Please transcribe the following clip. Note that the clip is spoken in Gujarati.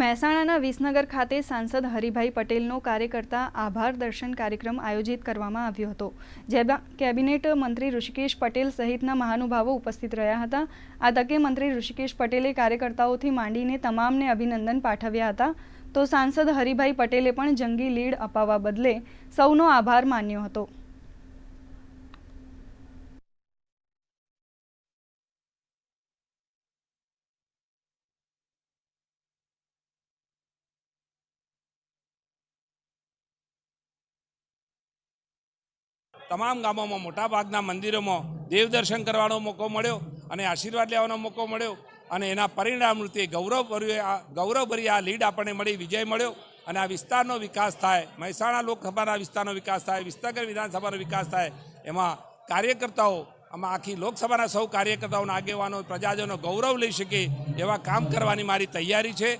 મહેસાણાના વિસનગર ખાતે સાંસદ હરિભાઈ પટેલનો કાર્યકર્તા આભાર દર્શન કાર્યક્રમ આયોજિત કરવામાં આવ્યો હતો, જેમાં કેબિનેટ મંત્રી ઋષિકેશ પટેલ સહિતના મહાનુભાવો ઉપસ્થિત રહ્યા હતા. આ તકે મંત્રી ઋષિકેશ પટેલે કાર્યકર્તાઓથી માંડીને તમામને અભિનંદન પાઠવ્યા હતા. તો સાંસદ હરિભાઈ પટેલે પણ જંગી લીડ અપાવવા બદલે સૌનો આભાર માન્યો હતો. તમામ ગામોમાં, મોટાભાગના મંદિરોમાં દેવદર્શન કરવાનો મોકો મળ્યો અને આશીર્વાદ લેવાનો મોકો મળ્યો અને એના પરિણામ રૂપે ગૌરવભર્યું આ, ગૌરવભરી આ લીડ આપણને મળી, વિજય મળ્યો અને આ વિસ્તારનો વિકાસ થાય, મહેસાણા લોકસભાના વિસ્તારનો વિકાસ થાય, વિસનગર વિધાનસભાનો વિકાસ થાય, એમાં કાર્યકર્તાઓ, આમાં આખી લોકસભાના સૌ કાર્યકર્તાઓના આગેવાનો, પ્રજાજનો ગૌરવ લઈ શકે એવા કામ કરવાની મારી તૈયારી છે.